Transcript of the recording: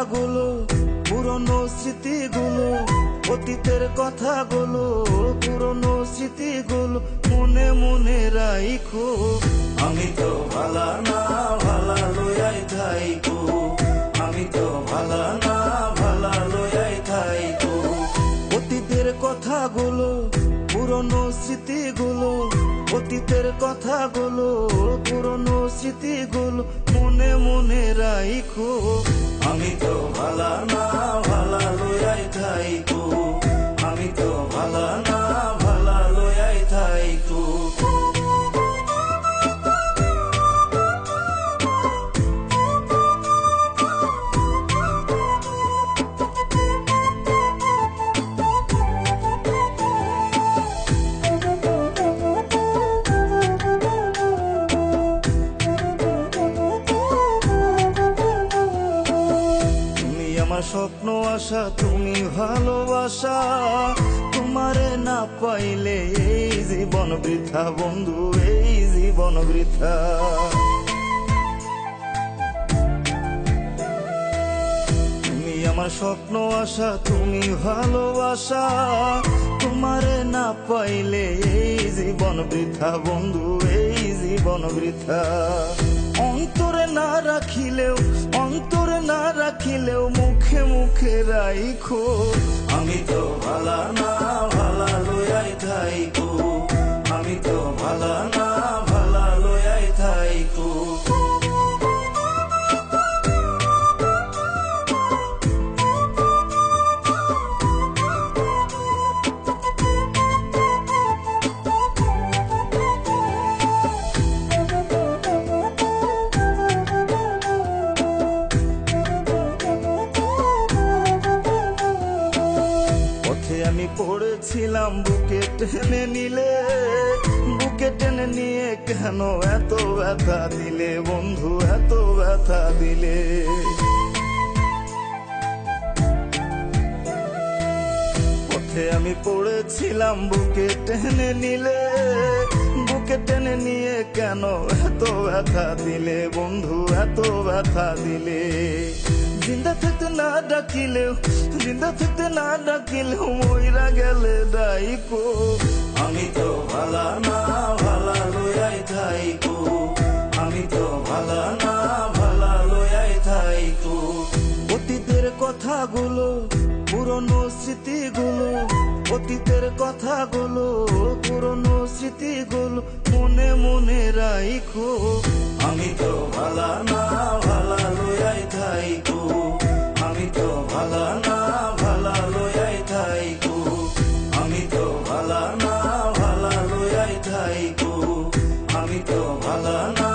কথাগুলো, পুরনো স্মৃতিগুলো, অতীতের কথাগুলো, পুরনো স্মৃতিগুলো মনে মনে রাইখো। আমি তো ভালা না, ভালা লয়াই থাইকো। আমি তো ভালা না, ভালা লয়াই থাইকো। অতীতের কথাগুলো, পুরনো স্মৃতিগুলো, অতীতের কথাগুলো, পুরনো স্মৃতিগুলো মনে মনে রাইখো আমি তো ভালা না স্বপ্ন, আশা তুমি ভালোবাসা। তোমারে না পাইলে এই জীবন বৃথা, বন্ধু, এই জীবন বৃথা। তুমি আমার স্বপ্ন, আশা তুমি ভালোবাসা। তোমারে না পাইলে এই জীবন বৃথা, বন্ধু, এই জীবন বৃথা। অন্তরে না রাখিলেও রাখিলেও মুখে মুখে রাইখো। আমি তো ভালা পড়েছিলাম বুকে টেনে নিলে, বুকে টেনে নিয়ে কেন এত ব্যথা দিলে? বন্ধু, এত ব্যথা দিলে। পথে আমি পড়েছিলাম, বুকে টেনে নিলে, বুকে টেনে নিয়ে কেন এত ব্যথা দিলে? বন্ধু, এত ব্যথা দিলে। জিন্দা থাকতে না ডাকিলেও জিন্দা থাকতে না ডাকিলেও মইরা গেলে ডাইকো আমি তো ভালা না ভালা লইয়াই থাইকো আমি তো ভালা না ভালা লইয়াই থাইকো অতীতের কথাগুলো পুরনো স্মৃতিগুলো অতীতের কথাগুলো পুরনো স্মৃতিগুলো মনে মনে রাইখো আমি তো তো ভালা না